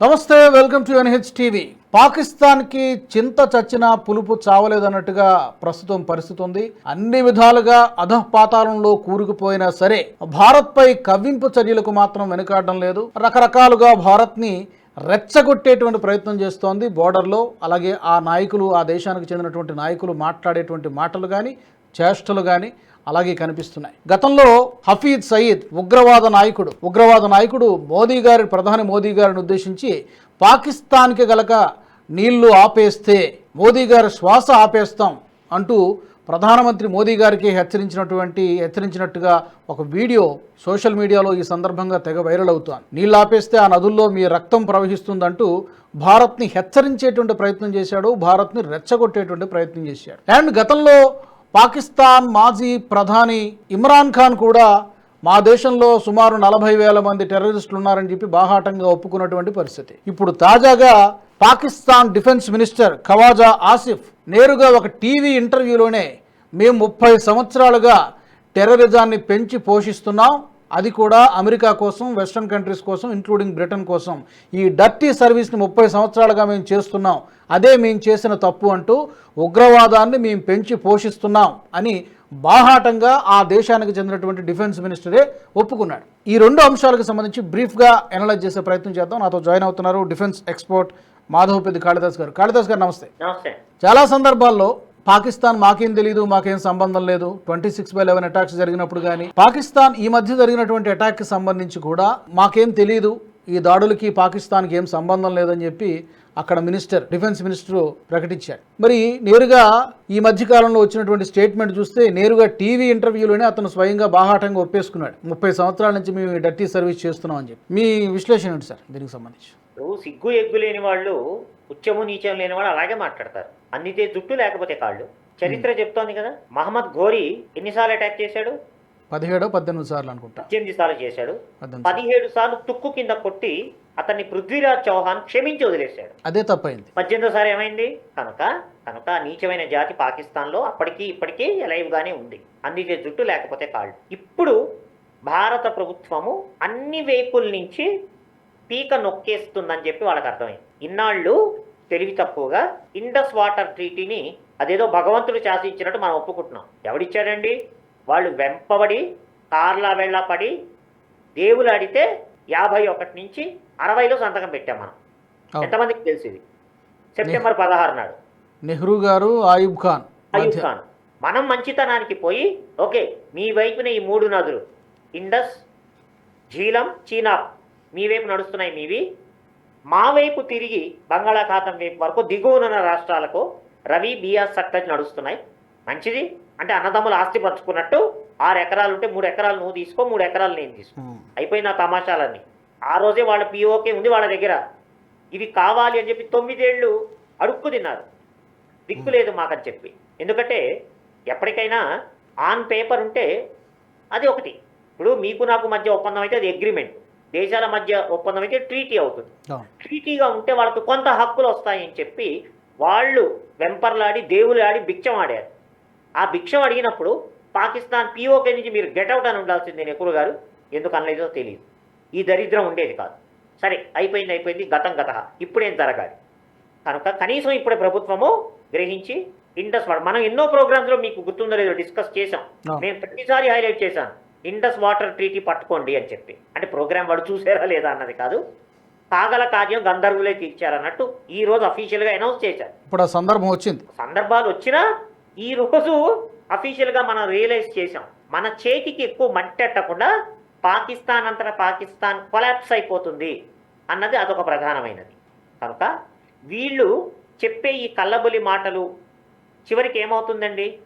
నమస్తే welcome to NH TV పాకిస్తాన్కి చింత చచ్చిన పులుపు చావలేదన్నట్టుగా ప్రస్తుతం పరిస్థితి ఉంది అన్ని విధాలుగా అధపాతాలంలో కూరుకుపోయినా సరే భారత్పై కవ్వింపు చర్యలకు మాత్రం వెనుకాడడం లేదు. రకరకాలుగా భారత్ని రెచ్చగొట్టేటువంటి ప్రయత్నం చేస్తోంది బోర్డర్లో. అలాగే ఆ నాయకులు ఆ దేశానికి చెందినటువంటి నాయకులు మాట్లాడేటువంటి మాటలు కానీ చేష్టలు కానీ అలాగే కనిపిస్తున్నాయి. గతంలో హఫీద్ సయీద్ ఉగ్రవాద నాయకుడు ఉగ్రవాద నాయకుడు మోదీ గారి ప్రధాని మోదీ గారిని ఉద్దేశించి పాకిస్తాన్కి గలక నీళ్ళు ఆపేస్తే మోదీ గారి శ్వాస ఆపేస్తాం అంటూ ప్రధానమంత్రి మోదీ గారికి హెచ్చరించినటువంటి హెచ్చరించినట్టుగా ఒక వీడియో సోషల్ మీడియాలో ఈ సందర్భంగా తెగ వైరల్ అవుతోంది. నీళ్ళు ఆపేస్తే ఆ నదుల్లో మీ రక్తం ప్రవహిస్తుందంటూ భారత్ని హెచ్చరించేటువంటి ప్రయత్నం చేశాడు భారత్ని రెచ్చగొట్టేటువంటి ప్రయత్నం చేశాడు. అండ్ గతంలో పాకిస్తాన్ మాజీ ప్రధాని ఇమ్రాన్ ఖాన్ కూడా మా దేశంలో సుమారు నలభై వేల మంది టెర్రరిస్టులు ఉన్నారని చెప్పి బాహాటంగా ఒప్పుకున్నటువంటి పరిస్థితి. ఇప్పుడు తాజాగా పాకిస్తాన్ డిఫెన్స్ మినిస్టర్ ఖవాజా ఆసిఫ్ నేరుగా ఒక టీవీ ఇంటర్వ్యూలోనే మేము ముప్పై సంవత్సరాలుగా టెర్రరిజాన్ని పెంచి పోషిస్తున్నాం అది కూడా అమెరికా కోసం వెస్ట్రన్ కంట్రీస్ కోసం ఇంక్లూడింగ్ బ్రిటన్ కోసం. ఈ డర్టీ సర్వీస్ని ముప్పై సంవత్సరాలుగా మేము చేస్తున్నాం. అదే మేము చేసిన తప్పు అంటూ ఉగ్రవాదాన్ని మేము పెంచి పోషిస్తున్నాం అని బాహాటంగా ఆ దేశానికి చెందినటువంటి డిఫెన్స్ మినిస్టరే ఒప్పుకున్నాడు. ఈ రెండు అంశాలకు సంబంధించి బ్రీఫ్గా అనలైజ్ చేసే ప్రయత్నం చేద్దాం. నాతో జాయిన్ అవుతున్నారు డిఫెన్స్ ఎక్స్పర్ట్ మాధవపెద్ది కాళిదాస్ గారు. కాళిదాస్ గారు నమస్తే. నమస్తే. చాలా సందర్భాల్లో పాకిస్తాన్ మాకేం తెలియదు మాకేం సంబంధం లేదు. Twenty six by eleven attacks జరిగినప్పుడు కానీ పాకిస్తాన్ ఈ మధ్య జరిగినటువంటి అటాక్కి సంబంధించి కూడా మాకేం తెలియదు ఈ దాడులకి పాకిస్తాన్కి ఏం సంబంధం లేదని చెప్పి అక్కడ మినిస్టర్ డిఫెన్స్ మినిస్టర్ ప్రకటించాడు మరి నేరుగా ఈ మధ్య కాలంలో వచ్చినటువంటి స్టేట్మెంట్ చూస్తే నేరుగా టీవీ ఇంటర్వ్యూలోనే అతను స్వయంగా బాహాటంగా ఒప్పేసుకున్నాడు. ముప్పై సంవత్సరాల నుంచి మేము డర్టీ సర్వీస్ చేస్తున్నాం అని చెప్పి. మీ విశ్లేషణ ఏంటి సార్ దీనికి సంబంధించి? ఇప్పుడు సిగ్గు ఎగ్గు లేని వాళ్ళు ఉచ్చము నీచం లేని వాళ్ళు అలాగే మాట్లాడతారు. అందితే జుట్టు లేకపోతే కాళ్ళు. చరిత్ర చెప్తోంది కదా మహమ్మద్ ఘోరీ ఎన్నిసార్లు అటాక్ చేశాడు? పదిహేడో పద్దెనిమిది సార్లు అనుకుంటా. పద్దెనిమిది సార్లు చేశాడు. పదిహేడు సార్లు తుక్కు కింద కొట్టి అతన్ని పృథ్వీరాజ్ చౌహాన్ క్షమించి వదిలేశాడు. అదే తప్పైంది. పద్దెనిమిదోసారి ఏమైంది? కనుక కనుక నీచమైన జాతి పాకిస్తాన్లో అప్పటికి ఇప్పటికీ ఎలైవ్ గానే ఉంది. అందితే జుట్టు లేకపోతే కాళ్ళు. ఇప్పుడు భారత ప్రభుత్వము అన్ని వైపుల నుంచి పీక నొక్కేస్తుందని చెప్పి వాళ్ళకి అర్థమైంది ఇన్నాళ్ళు తెలివి తక్కువగా ఇండస్ వాటర్ ట్రీటీని అదేదో భగవంతుడు శాసించినట్టు మనం ఒప్పుకుంటున్నాం. ఎవడిచ్చాడండి? వాళ్ళు వెంపబడి కార్లా వెళ్ళా పడి దేవులు ఆడితే యాభై ఒకటి నుంచి అరవైలో సంతకం పెట్టాం మనం. ఎంతమందికి తెలుసు ఇది? సెప్టెంబర్ పదహారు నాడు. నెహ్రూ గారు ఆయుబ్ ఖాన్ మధ్య ఖాన్. మనం మంచితనానికి పోయి ఓకే మీ వైపున ఈ మూడు నదులు ఇండస్ ఝీలం చీనాబ్ మీ వైపు నడుస్తున్నాయి మీవి. మా వైపు తిరిగి బంగాళాఖాతం వైపు వరకు దిగువనున్న రాష్ట్రాలకు రవి బియాస్ సట్టజ్ నడుస్తున్నాయి. మంచిది. అంటే అన్నదమ్ములు ఆస్తి పంచుకున్నట్టు ఆరు ఎకరాలు ఉంటే మూడు ఎకరాలు నువ్వు తీసుకో మూడు ఎకరాలు నేను తీసుకో. అయిపోయిన తమాషాలన్నీ. ఆ రోజే వాళ్ళ పిఓకే ఉంది వాళ్ళ దగ్గర. ఇవి కావాలి అని చెప్పి తొమ్మిదేళ్ళు అడుక్కు తిన్నారు. దిక్కు లేదు మాకని చెప్పి. ఎందుకంటే ఎప్పటికైనా ఆన్ పేపర్ ఉంటే అది ఒకటి. ఇప్పుడు మీకు నాకు మధ్య ఒప్పందం అయితే అది అగ్రిమెంట్ దేశాల మధ్య ఒప్పందం అయితే ట్రీటీ అవుతుంది. ట్రీటీగా ఉంటే వాళ్ళకి కొంత హక్కులు వస్తాయని చెప్పి వాళ్ళు వెంపర్లాడి దేవులాడి భిక్షం ఆడారు. ఆ భిక్షం అడిగినప్పుడు పాకిస్తాన్ పిఓకే నుంచి మీరు గెట్అవుట్ అని ఉండాల్సిందే నెహ్రూ గారు ఎందుకు అనలేదో తెలియదు. ఈ దరిద్రం ఉండేది కాదు. సరే అయిపోయింది అయిపోయింది గతం గత. ఇప్పుడేం జరగాలి? కనుక కనీసం ఇప్పుడే ప్రభుత్వము గ్రహించి ఇండస్ మనం ఎన్నో ప్రోగ్రామ్స్లో మీకు గుర్తుందో లేదో డిస్కస్ చేసాం. నేను ప్రతిసారి హైలైట్ చేశాను. ఇండస్ వాటర్ ట్రీటీ పట్టుకోండి అని చెప్పి. అంటే ప్రోగ్రామ్ వాడు చూసారా లేదా అన్నది కాదు. కాగల కార్యం గంధర్వులే తీర్చారన్నట్టు ఈ రోజు అఫీషియల్గా అనౌన్స్ చేశారు. ఇప్పుడు ఆ సందర్భం వచ్చింది. సందర్భాలు వచ్చినా ఈ రోజు అఫీషియల్గా మనం రియలైజ్ చేసాం మన చేతికి ఎక్కువ మట్టెట్టకుండా పాకిస్తాన్ అంతటా పాకిస్తాన్ కొలాప్స్ అయిపోతుంది అన్నది అదొక ప్రధానమైనది. కనుక వీళ్ళు చెప్పే ఈ కల్లబొలి మాటలు చివరికి ఏమవుతుందండి?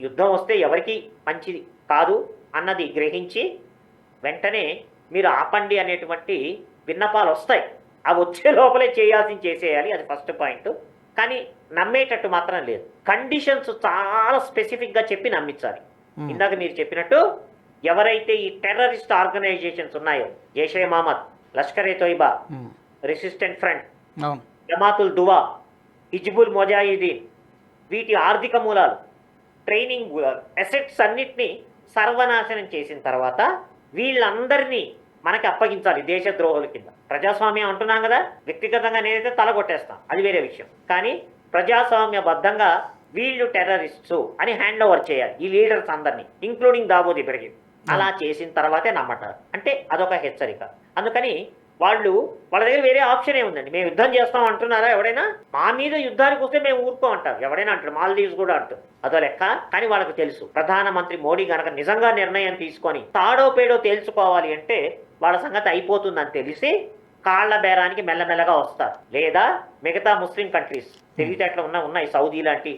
యుద్ధం వస్తే ఎవరికి మంచిది కాదు. అన్నది గ్రహించి వెంటనే మీరు ఆపండి అనేటువంటి విన్నపాలు వస్తాయి. అవి వచ్చే లోపలే చేయాల్సింది చేసేయాలి అది ఫస్ట్ పాయింట్ కానీ నమ్మేటట్టు మాత్రం లేదు. కండిషన్స్ చాలా స్పెసిఫిక్గా చెప్పి నమ్మించాలి. ఇందాక మీరు చెప్పినట్టు ఎవరైతే ఈ టెర్రరిస్ట్ ఆర్గనైజేషన్స్ ఉన్నాయో జైషే మహమ్మద్ లష్కర్ ఏ తోయిబా. రెసిస్టెంట్ ఫ్రంట్ జమాతుల్ దువా హిజ్బుల్ మొజాహిదీన్ వీటి ఆర్థిక మూలాలు ట్రైనింగ్ అసెట్స్ అన్నిటినీ సర్వనాశనం చేసిన తర్వాత వీళ్ళందరినీ మనకి అప్పగించాలి దేశద్రోహుల కింద. ప్రజాస్వామ్యం అంటున్నాం కదా వ్యక్తిగతంగా నేనైతే తల కొట్టేస్తాం అది వేరే విషయం. కానీ ప్రజాస్వామ్యబద్ధంగా వీళ్ళు టెర్రరిస్ట్స్ అని హ్యాండ్ ఓవర్ చేయాలి ఈ లీడర్స్ అందరినీ ఇంక్లూడింగ్ దాబోది ఇబ్రహీం. అలా చేసిన తర్వాతే నమ్మటారు అంటే అదొక హెచ్చరిక. అందుకని వాళ్ళు వాళ్ళ దగ్గర వేరే ఆప్షన్ ఏముందండి మేము యుద్ధం చేస్తాం అంటున్నారా ఎవడైనా? మా మీద యుద్ధానికి వస్తే మేము ఊరుకో అంటారు ఎవడైనా అంటారు మాల్దీవ్స్ కూడా అంటారు అదో లెక్క. కానీ వాళ్ళకి తెలుసు ప్రధానమంత్రి మోడీ గనక నిజంగా నిర్ణయం తీసుకొని తాడో పేడో తేల్చుకోవాలి అంటే వాళ్ళ సంగతి అయిపోతుందని తెలిసి కాళ్ళ బేరానికి మెల్లమెల్లగా వస్తారు. లేదా మిగతా ముస్లిం కంట్రీస్ తెలివితేటలు ఉన్న ఉన్నాయి. సౌదీ లాంటి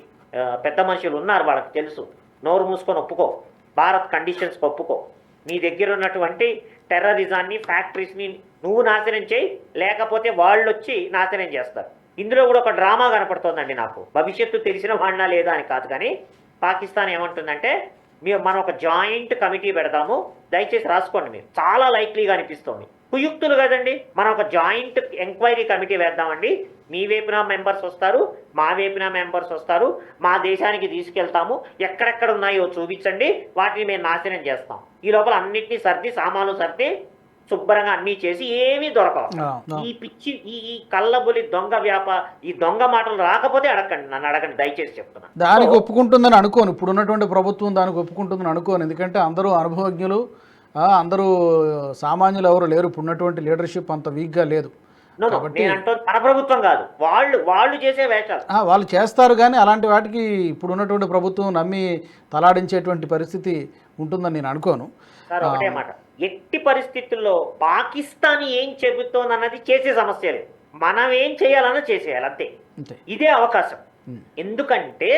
పెద్ద మనుషులు ఉన్నారు వాళ్ళకి తెలుసు. నోరు మూసుకొని ఒప్పుకో. భారత్ కండిషన్స్కి ఒప్పుకో. నీ దగ్గర ఉన్నటువంటి టెర్రరిజాన్ని ఫ్యాక్టరీస్ని నువ్వు నాశనం చేయి లేకపోతే వాళ్ళు వచ్చి నాశనం చేస్తారు. ఇందులో కూడా ఒక డ్రామా కనపడుతోందండి నాకు. భవిష్యత్తు తెలిసిన వాడినా లేదా అని కాదు కానీ పాకిస్తాన్ ఏమంటుందంటే మీరు మనం ఒక జాయింట్ కమిటీ పెడతాము దయచేసి రాసుకోండి మీరు. చాలా లైక్లీగా అనిపిస్తోంది. కుయుక్తులు కదండి మనం ఒక జాయింట్ ఎంక్వైరీ కమిటీ వేద్దామండి. మీ వైపున మెంబర్స్ వస్తారు మా వైపున మెంబర్స్ వస్తారు మా దేశానికి తీసుకెళ్తాము ఎక్కడెక్కడ ఉన్నాయో చూపించండి వాటిని మేము నాశనం చేస్తాం. ఈ లోపల అన్నిటినీ సర్ది సామాన్లు సర్ది శుభ్రంగా అన్నీ చేసి ఏమీ దొరకవు. ఈ పిచ్చి ఈ ఈ కళ్ళబొలి దొంగ వ్యాప ఈ దొంగ మాటలు రాకపోతే అడగండి నన్ను అడగండి దయచేసి చెప్తున్నా. దానికి ఒప్పుకుంటుందని అనుకోను. ఇప్పుడు ఉన్నటువంటి ప్రభుత్వం దానికి ఒప్పుకుంటుందని అనుకోను. ఎందుకంటే అందరూ అనుభవజ్ఞులు అందరూ సామాన్యులు ఎవరు లేరు. ఇప్పుడు ఉన్నటువంటి లీడర్షిప్ అంత వీక్గా లేదు. మన ప్రభుత్వం కాదు. వాళ్ళు వాళ్ళు చేసే వేషాలు. వాళ్ళు చేస్తారు కానీ అలాంటి వాటికి ఇప్పుడు ఉన్నటువంటి ప్రభుత్వం నమ్మి తలాడించేటువంటి పరిస్థితి ఉంటుందని నేను అనుకోను. సార్ ఒకటే మాట. ఎట్టి పరిస్థితుల్లో పాకిస్తాన్ ఏం చెబుతోంది అన్నది చేసే సమస్య లేదు. మనం ఏం చేయాలన్నా చేసేయాలి అంతే. ఇదే అవకాశం. ఎందుకంటే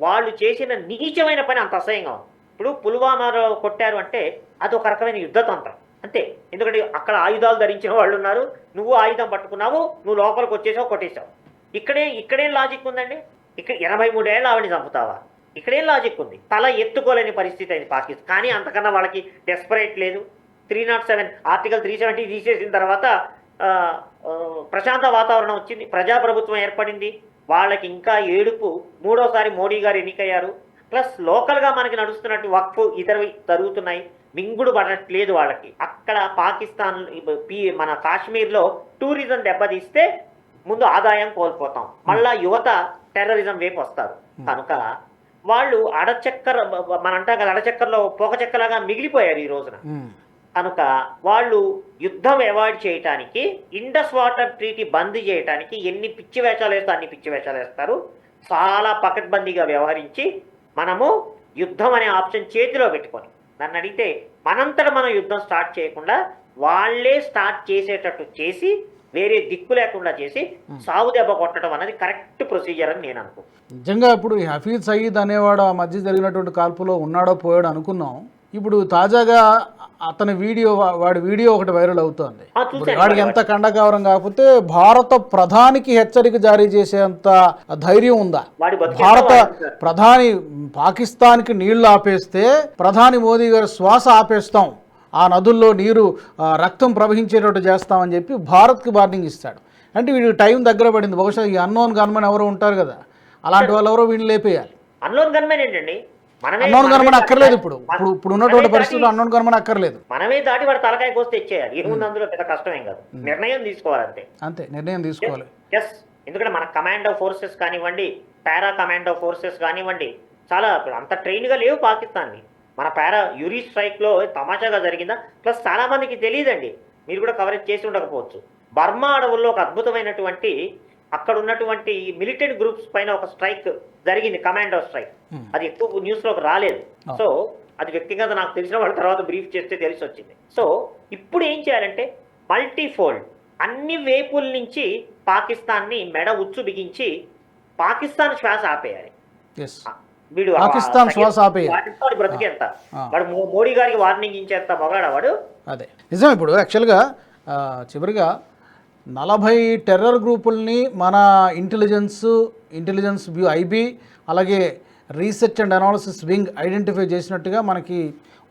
వాళ్ళు చేసిన నీచమైన పని అంత అసహ్యంగా ఉంది. ఇప్పుడు పుల్వామాలో కొట్టారు అంటే అది ఒక రకమైన యుద్ధతంత్రం. అంతే. ఎందుకంటే అక్కడ ఆయుధాలు ధరించిన వాళ్ళు ఉన్నారు. నువ్వు ఆయుధం పట్టుకున్నావు నువ్వు లోపలికి వచ్చేసావు కొట్టేశావు. ఇక్కడే ఇక్కడేం లాజిక్ ఉందండి. ఇక్కడ ఎనభై మూడేళ్ళు ఆవిడని చంపుతావా? ఇక్కడేం లాజిక్ ఉంది. తల ఎత్తుకోలేని పరిస్థితి అయింది పాకిస్తాన్. కానీ అంతకన్నా వాళ్ళకి డెస్పరేట్ లేదు. Three nought seven article three seventy తీసేసిన తర్వాత ప్రశాంత వాతావరణం వచ్చింది. ప్రజాప్రభుత్వం ఏర్పడింది. వాళ్ళకి ఇంకా ఏడుపు. మూడోసారి మోడీ గారు ఎన్నికయ్యారు. ప్లస్ లోకల్గా మనకి నడుస్తున్నట్టు వక్ఫ్ ఇతరవి జరుగుతున్నాయి మింగుడు పడట్లేదు వాళ్ళకి. అక్కడ పాకిస్తాన్ మన కాశ్మీర్లో టూరిజం దెబ్బతీస్తే ముందు ఆదాయం కోల్పోతాం. మళ్ళా యువత టెర్రరిజం వైపు వస్తారు. కనుక వాళ్ళు అడచక్కర మన అంటాం కదా అడచక్కరలో పోక చెక్కలాగా మిగిలిపోయారు ఈ రోజున. కనుక వాళ్ళు యుద్ధం అవాయిడ్ చేయటానికి ఇండస్ వాటర్ ట్రీటీ బంద్ చేయటానికి ఎన్ని పిచ్చి వేషాలు వేస్తే అన్ని పిచ్చి వేషాలు వేస్తారు. చాలా పకడ్బందీగా వ్యవహరించి మనము యుద్ధం అనే ఆప్షన్ చేతిలో పెట్టుకొని నన్ను అడిగితే మనంతట మనం యుద్ధం స్టార్ట్ చేయకుండా వాళ్ళే స్టార్ట్ చేసేటట్టు చేసి వేరే దిక్కు లేకుండా చేసి సాగు దెబ్బ కొట్టడం అనేది కరెక్ట్ ప్రొసీజర్ అని నేను అనుకో నిజంగా ఇప్పుడు హఫీజ్ సయీద్ అనేవాడు ఆ మధ్య జరిగినటువంటి కాల్పులో ఉన్నాడో పోయాడో అనుకున్నాం. ఇప్పుడు తాజాగా అతని వీడియో వాడి వీడియో ఒకటి వైరల్ అవుతోంది. వాడికి ఎంత కండకావరం కాకపోతే భారత ప్రధానికి హెచ్చరిక జారీ చేసేంత ధైర్యం ఉందా? వాడి భారత వాడు- ప్రధాని పాకిస్తాన్కి నీళ్ళు ఆపేస్తే ప్రధాని మోదీ గారు శ్వాస ఆపేస్తాం. ఆ నదుల్లో నీరు రక్తం ప్రవహించేటట్టు చేస్తామని చెప్పి భారత్కి వార్నింగ్ ఇస్తాడు. అంటే వీడికి టైం దగ్గర పడింది. బహుశా ఈ అన్నోన్ గన్మన్ ఎవరో ఉంటారు కదా. అలాంటి వాళ్ళు ఎవరో వీడిని లేపేయాలి. అన్లోన్ గన్మెన్ ఏంటండి? అన్నోన్ దాటి- అక్కర్లేదు ఇప్పుడు. ఇప్పుడు ఇప్పుడు ఉన్నటువంటి పరిస్థితుల్లో అన్నోన్ గన్మన్ అక్కర్లేదు. మనమే దాటి వాడు తలకాయ కోసి తెచ్చేయాలి. ఏముంది అందులో? పెద్ద కష్టమేం కాదు. నిర్ణయం తీసుకోవాలంతే. అంతే నిర్ణయం తీసుకోవాలి. ఎస్ ఎందుకంటే మన కమాండో ఫోర్సెస్ కానివ్వండి పారా కమాండో ఫోర్సెస్ కానివ్వండి చాలా అంత ట్రైన్గా లేవు పాకిస్తాన్ని మన పారా యూరి స్ట్రైక్లో తమాషాగా జరిగిందా? ప్లస్ చాలా మందికి తెలియదండి. మీరు కూడా కవరేజ్ చేసి ఉండకపోవచ్చు. బర్మా అడవుల్లో ఒక అద్భుతమైనటువంటి అక్కడ ఉన్నటువంటి మిలిటెంట్ గ్రూప్స్ పైన ఒక స్ట్రైక్ జరిగింది కమాండో స్ట్రైక్ Hmm. అది ఎక్కువ న్యూస్లోకి రాలేదు. Oh. సో అది వ్యక్తిగత నాకు తెలిసిన వాళ్ళ తర్వాత బ్రీఫ్ చేస్తే తెలిసి వచ్చింది. సో ఇప్పుడు ఏం చేయాలంటే మల్టీఫోల్డ్ అన్ని వేపుల నుంచి పాకిస్తాన్ని మెడ ఉచ్చు బిగించి పాకిస్తాన్ శ్వాస ఆపేయాలి. వీడు పాకిస్తాన్ శ్వాస ఆపేయాలి. వాడు బ్రతికేంత? ఆ. వాడు మో- మోడీ గారికి వార్నింగ్ ఇచ్చేంత మొగాడ వాడు? అదే. నిజం ఇప్పుడు యాక్చువల్గా చివరిగా నలభై టెర్రర్ గ్రూపుల్ని మన ఇంటెలిజెన్స్ ఇంటెలిజెన్స్ బ్యూ ఐబీ అలాగే research and analysis wing identify చేసినట్టుగా మనకి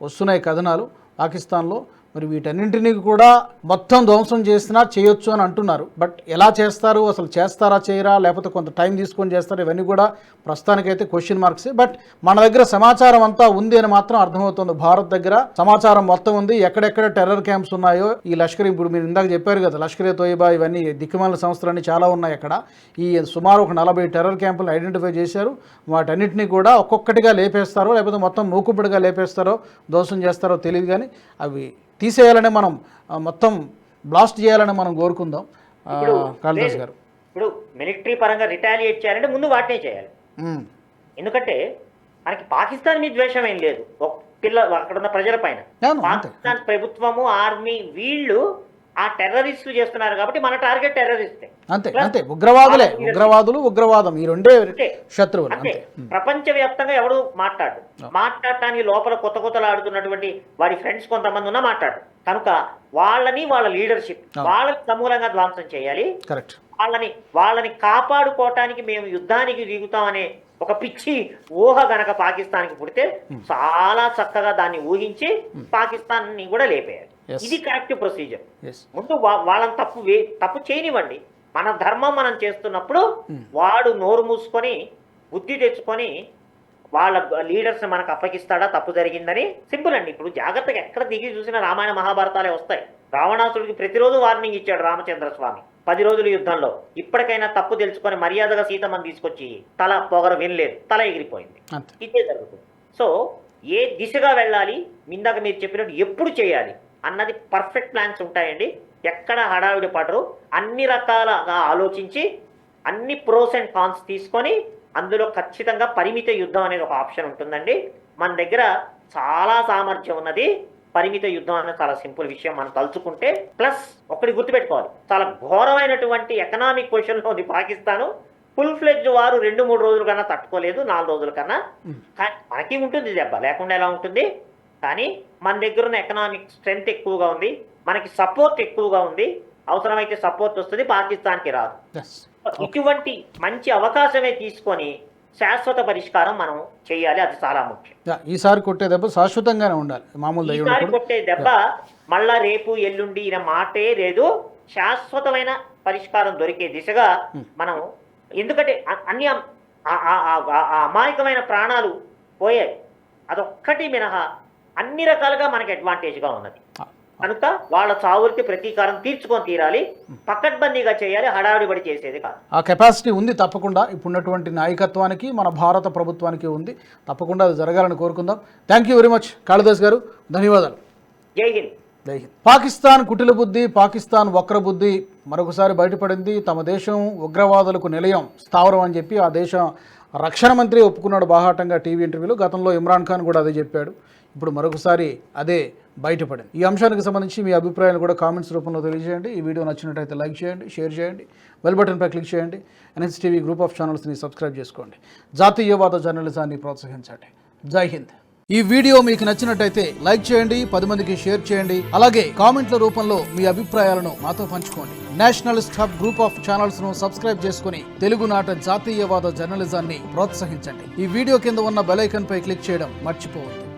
వస్తున్నాయి కథనాలు పాకిస్తాన్లో. మరి వీటన్నింటినీ కూడా మొత్తం ధ్వంసం చేసినా చేయొచ్చు అని అంటున్నారు. బట్ ఎలా చేస్తారు? అసలు చేస్తారా చేయరా? లేకపోతే కొంత టైం తీసుకొని చేస్తారా? ఇవన్నీ కూడా ప్రస్తుతానికైతే క్వశ్చన్ మార్క్స్. బట్ మన దగ్గర సమాచారం అంతా ఉంది అని మాత్రం అర్థమవుతుంది. భారత్ దగ్గర సమాచారం మొత్తం ఉంది. ఎక్కడెక్కడ టెర్రర్ క్యాంప్స్ ఉన్నాయో ఈ లష్కర్ ఇప్పుడు మీరు ఇందాక చెప్పారు కదా లష్కర్ తోయిబా ఇవన్నీ దిక్కుమాల సంస్థలన్నీ చాలా ఉన్నాయి అక్కడ. ఈ సుమారు ఒక నలభై టెర్రర్ క్యాంపులు ఐడెంటిఫై చేశారు. వాటన్నిటిని కూడా ఒక్కొక్కటిగా లేపేస్తారో లేకపోతే మొత్తం మూకుపుడిగా లేపేస్తారో ధ్వంసం చేస్తారో తెలియదు కానీ అవి తీసేయాలని మనం మొత్తం బ్లాస్ట్ చేయాలని మనం కోరుకుందాం. కాళిదాస్. గారు. ఇప్పుడు మిలిటరీ పరంగా రిటాలియేట్ చేయాలంటే ముందు వాటినే చేయాలి. ఎందుకంటే మనకి పాకిస్తాన్ మీద ద్వేషం ఏం లేదు. పిల్ల అక్కడ ఉన్న ప్రజల పైన. పాకిస్తాన్ ప్రభుత్వము ఆర్మీ వీళ్ళు ఆ టెర్రరిస్టులు చేస్తున్నారు కాబట్టి మన టార్గెట్ టెర్రరిస్టే. అంతే అంతే. ఉగ్రవాదులే ఉగ్రవాదులు ఉగ్రవాదం ఈ రెండే శత్రువులు అంతే. అంతే. ప్రపంచ వ్యాప్తంగా ఎవడు మాట్లాడు మాట్లాడటానికి లోపల కొత్త కొత్తలు ఆడుతున్నటువంటి వాడి ఫ్రెండ్స్ కొంతమంది ఉన్నా మాట్లాడు కనుక వాళ్ళని వాళ్ళ లీడర్షిప్ వాళ్ళని సమూలంగా ధ్వంసం చేయాలి. కరెక్ట్. వాళ్ళని వాళ్ళని కాపాడుకోవటానికి మేము యుద్ధానికి దిగుతామనే ఒక పిచ్చి ఊహ గనక పాకిస్తాన్కి పుడితే చాలా చక్కగా దాన్ని ఊహించి పాకిస్తాన్ని కూడా లేపేయాలి. ఇది కరెక్ట్ ప్రొసీజర్ ముందు వాళ్ళని తప్పు తప్పు చేయనివ్వండి. మన ధర్మం మనం చేస్తున్నప్పుడు వాడు నోరు మూసుకొని బుద్ధి తెచ్చుకొని వాళ్ళ లీడర్స్ మనకు అప్పగిస్తాడా తప్పు జరిగిందని సింపుల్ అండి. ఇప్పుడు జాగ్రత్తగా ఎక్కడ దిగి చూసినా రామాయణ మహాభారతాలే వస్తాయి. రావణాసుడికి ప్రతిరోజు వార్నింగ్ ఇచ్చాడు రామచంద్ర స్వామి పది రోజుల యుద్ధంలో ఇప్పటికైనా తప్పు తెలుసుకొని మర్యాదగా సీతమ్మని తీసుకొచ్చి తల పొగర వినలేదు. తల ఎగిరిపోయింది. ఇదే జరుగుతుంది. సో ఏ దిశగా వెళ్ళాలి? ఇందాక మీరు చెప్పినట్టు ఎప్పుడు చేయాలి? అన్నది పర్ఫెక్ట్ ప్లాన్స్ ఉంటాయండి. ఎక్కడ హడావిడి పడరు. అన్ని రకాలుగా ఆలోచించి అన్ని ప్రోస్ అండ్ కాన్స్ తీసుకొని అందులో ఖచ్చితంగా పరిమిత యుద్ధం అనేది ఒక ఆప్షన్ ఉంటుందండి. మన దగ్గర చాలా సామర్థ్యం ఉన్నది. పరిమిత యుద్ధం అనేది చాలా సింపుల్ విషయం. మనం తలుచుకుంటే ప్లస్ ఒకటి గుర్తుపెట్టుకోవాలి. చాలా ఘోరమైనటువంటి ఎకనామిక్ పొజిషన్లో ఉంది పాకిస్తాను. ఫుల్ ఫ్లెడ్జ్ వారు రెండు మూడు రోజుల కన్నా తట్టుకోలేదు నాలుగు రోజుల కన్నా. కానీ మనకి ఉంటుంది దెబ్బ. లేకుండా ఎలా ఉంటుంది? కానీ మన దగ్గర ఉన్న ఎకనామిక్ స్ట్రెంగ్త్ ఎక్కువగా ఉంది. మనకి సపోర్ట్ ఎక్కువగా ఉంది. అవసరమైతే సపోర్ట్ వస్తుంది పాకిస్తాన్కి రాదు. ఇటువంటి మంచి అవకాశమే తీసుకొని శాశ్వత పరిష్కారం మనం చేయాలి అది చాలా ముఖ్యం. ఈసారి కొట్టే దెబ్బ శాశ్వతంగానే ఉండాలి మామూలు ఈసారి. కొట్టే దెబ్బ మళ్ళా రేపు ఎల్లుండి ఈయన మాటే లేదు శాశ్వతమైన పరిష్కారం దొరికే దిశగా మనం ఎందుకంటే అన్ని అమాయకమైన ప్రాణాలు పోయాయి. అదొక్కటి మినహా అన్ని రకాలుగా మనకి అడ్వాంటేజ్గా ఉన్నది. కనుక వాళ్ళ చావులకి ప్రతీకారం తీర్చుకొని తీరాలి పకడ్బందీగా చేయాలి హడావిడిపడి చేసేది కాదు. ఆ కెపాసిటీ ఉంది తప్పకుండా. ఇప్పుడున్నటువంటి నాయకత్వానికి మన భారత ప్రభుత్వానికి ఉంది. తప్పకుండా అది జరగాలని కోరుకుందాం. Thank you very much Kalidas garu. ధన్యవాదాలు. జై హింద్. జై హింద్. పాకిస్తాన్ కుటిల బుద్ధి పాకిస్తాన్ వక్ర బుద్ధి మరొకసారి బయటపడింది. తమ దేశం ఉగ్రవాదులకు నిలయం స్థావరం అని చెప్పి ఆ దేశం రక్షణ మంత్రి ఒప్పుకున్నాడు బాహాటంగా టీవీ ఇంటర్వ్యూలో. గతంలో ఇమ్రాన్ ఖాన్ కూడా అదే చెప్పాడు. ఇప్పుడు మరొకసారి అదే బయటపడింది. ఈ అంశానికి సంబంధించి మీ అభిప్రాయాలు కూడా కామెంట్స్ రూపంలో తెలియజేయండి. ఈ వీడియో నచ్చినట్టయితే లైక్ చేయండి షేర్ చేయండి బెల్ బటన్పై క్లిక్ చేయండి. ఎన్ఎస్టీవీ గ్రూప్ ఆఫ్ ఛానల్స్ని సబ్స్క్రైబ్ చేసుకోండి. జాతీయవాద జర్నలిజాన్ని ప్రోత్సహించండి. జై హింద్. ఈ వీడియో మీకు నచ్చినట్టయితే లైక్ చేయండి పది మందికి షేర్ చేయండి. అలాగే కామెంట్ల రూపంలో మీ అభిప్రాయాలను మాతో పంచుకోండి. నేషనలిస్ట్ హబ్ గ్రూప్ ఆఫ్ ఛానల్స్ను సబ్స్క్రైబ్ చేసుకుని తెలుగునాట జాతీయవాద జర్నలిజాన్ని ప్రోత్సహించండి. ఈ వీడియో కింద ఉన్న బెల్ పై క్లిక్ చేయడం మర్చిపోవద్దు.